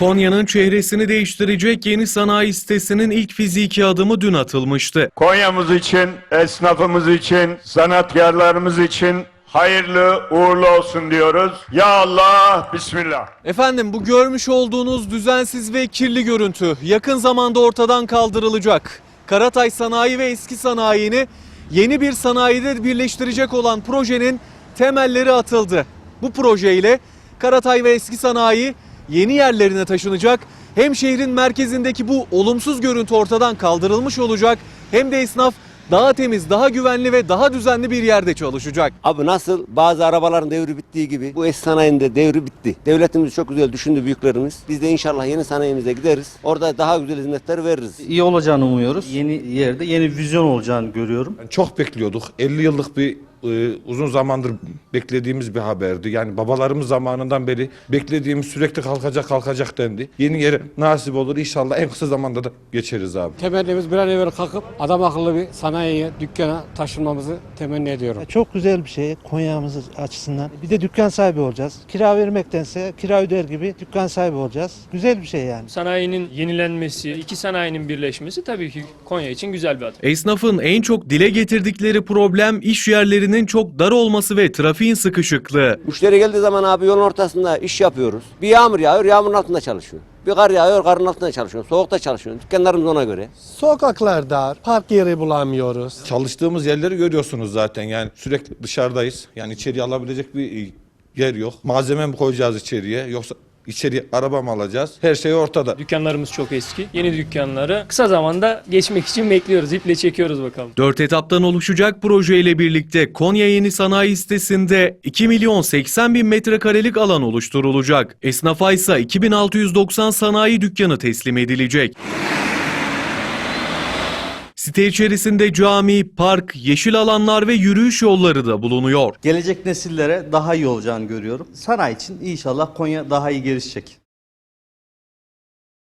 Konya'nın çehresini değiştirecek yeni sanayi sitesinin ilk fiziki adımı dün atılmıştı. Konya'mız için, esnafımız için, sanatkarlarımız için hayırlı uğurlu olsun diyoruz. Ya Allah, Bismillah. Efendim bu görmüş olduğunuz düzensiz ve kirli görüntü yakın zamanda ortadan kaldırılacak. Karatay Sanayi ve Eski Sanayi'ni yeni bir sanayide birleştirecek olan projenin temelleri atıldı. Bu projeyle Karatay ve Eski Sanayi yeni yerlerine taşınacak. Hem şehrin merkezindeki bu olumsuz görüntü ortadan kaldırılmış olacak hem de esnaf daha temiz, daha güvenli ve daha düzenli bir yerde çalışacak. Abi nasıl bazı arabaların devri bittiği gibi bu eski sanayinin de devri bitti. Devletimiz çok güzel düşündü büyüklerimiz. Biz de inşallah yeni sanayimize gideriz. Orada daha güzel hizmetler veririz. iyi olacağını umuyoruz. Yeni yerde yeni vizyon olacağını görüyorum. Çok bekliyorduk. 50 yıllık bir e, uzun zamandır beklediğimiz bir haberdi. Yani babalarımız zamanından beri beklediğimiz sürekli kalkacak kalkacak dendi. Yeni yere nasip olur inşallah en kısa zamanda da geçeriz abi. Temennimiz bir an evvel kalkıp adam akıllı bir sanayiye, dükkana taşınmamızı temenni ediyorum. Çok güzel bir şey Konya'mız açısından. Bir de dükkan sahibi olacağız. Kira vermektense kira öder gibi dükkan sahibi olacağız. Güzel bir şey yani. Sanayinin yenilenmesi, iki sanayinin birleşmesi tabii ki Konya için güzel bir adım. Esnafın en çok dile getirdikleri problem iş yerlerinin çok dar olması ve trafiğin sıkışıklığı. Müşteri geldiği zaman abi yolun ortasında iş yapıyoruz. Bir yağmur yağıyor, yağmurun altında çalışıyor. Bir kar yağıyor, karın altında çalışıyor. Soğukta çalışıyor. Dükkanlarımız ona göre. Sokaklar dar, park yeri bulamıyoruz. Çalıştığımız yerleri görüyorsunuz zaten. Yani sürekli dışarıdayız. Yani içeriye alabilecek bir yer yok. Malzeme mi koyacağız içeriye yoksa içeriye araba mı alacağız? Her şey ortada. Dükkanlarımız çok eski. Yeni dükkanları kısa zamanda geçmek için bekliyoruz. İple çekiyoruz bakalım. Dört etaptan oluşacak projeyle birlikte Konya Yeni Sanayi sitesinde 2 milyon 80 bin metrekarelik alan oluşturulacak. Esnafa ise 2690 sanayi dükkanı teslim edilecek. Site içerisinde cami, park, yeşil alanlar ve yürüyüş yolları da bulunuyor. Gelecek nesillere daha iyi olacağını görüyorum. Sanayi için inşallah Konya daha iyi gelişecek.